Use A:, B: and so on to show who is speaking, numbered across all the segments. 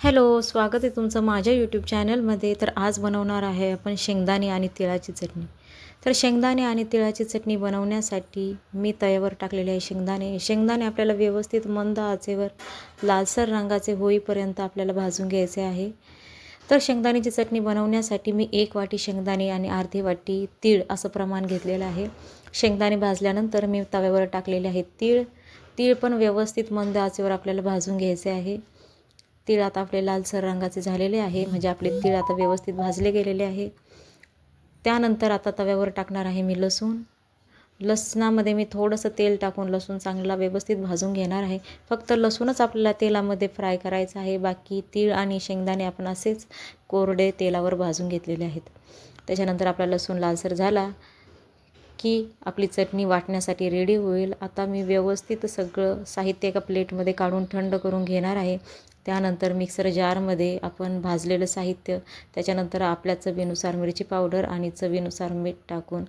A: Hello स्वागत आहे तुमचं माझ्या यूट्यूब चॅनलमध्ये तर आज बनवणार आहे आपण शेंगदाणे आणि तिळाची चटणी. तर शेंगदाणे आणि तिळाची चटणी बनवण्यासाठी मी तव्यावर टाकलेले आहे शेंगदाणे. शेंगदाणे आपल्याला व्यवस्थित मंद आचेवर लालसर रंगाचे होईपर्यंत आपल्याला भाजून घ्यायचे आहे. तर शेंगदाण्याची चटणी बनवण्यासाठी मी एक वाटी शेंगदाणे आणि अर्धी वाटी तीळ असं प्रमाण घेतलेलं आहे. शेंगदाणे भाजल्यानंतर मी तव्यावर टाकलेले आहे तीळ. तीळ पण व्यवस्थित मंद आचेवर आपल्याला भाजून घ्यायचे आहे. तीळ आता आपले लालसर रंगाचे झालेले आहे. म्हणजे आपले तीळ आता व्यवस्थित भाजले गेलेले आहे. त्यानंतर आता तव्यावर टाकणार आहे मी लसूण. लसणामध्ये मी थोडंसं तेल टाकून लसूण चांगला व्यवस्थित भाजून घेणार आहे. फक्त लसूणच आपल्याला तेलामध्ये फ्राय करायचं आहे. बाकी तीळ आणि शेंगदाणे आपण असेच कोरडे तेलावर भाजून घेतलेले आहेत. त्याच्यानंतर आपला लसूण लालसर झाला की आपली चटणी वाटण्यासाठी रेडी होईल. आता मी व्यवस्थित सगळं साहित्य एका प्लेटमध्ये काढून थंड करून घेणार आहे. त्यानंतर मिक्सर जारमध्ये आपण भाजलेलं साहित्य त्याच्यानंतर आपल्या चवीनुसार मिरची पावडर आणि चवीनुसार मीठ टाकून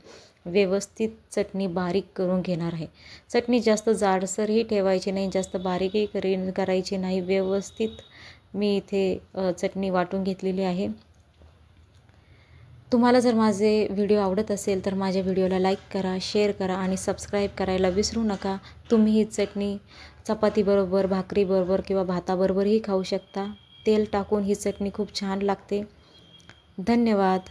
A: व्यवस्थित चटणी बारीक करून घेणार आहे. चटणी जास्त जाडसरही ठेवायची नाही जास्त बारीकही करी करायची नाही. व्यवस्थित मी इथे चटणी वाटून घेतलेली आहे. तुम्हाला जर माझे व्हिडिओ आवडत असेल तर माझ्या व्हिडिओला लाईक करा शेअर करा आणि सबस्क्राईब करायला विसरू नका. तुम्ही ही चटणी चपातीबरोबर भाकरीबरोबर किंवा भाताबरोबरही खाऊ शकता. तेल टाकून ही चटणी खूप छान लागते. धन्यवाद.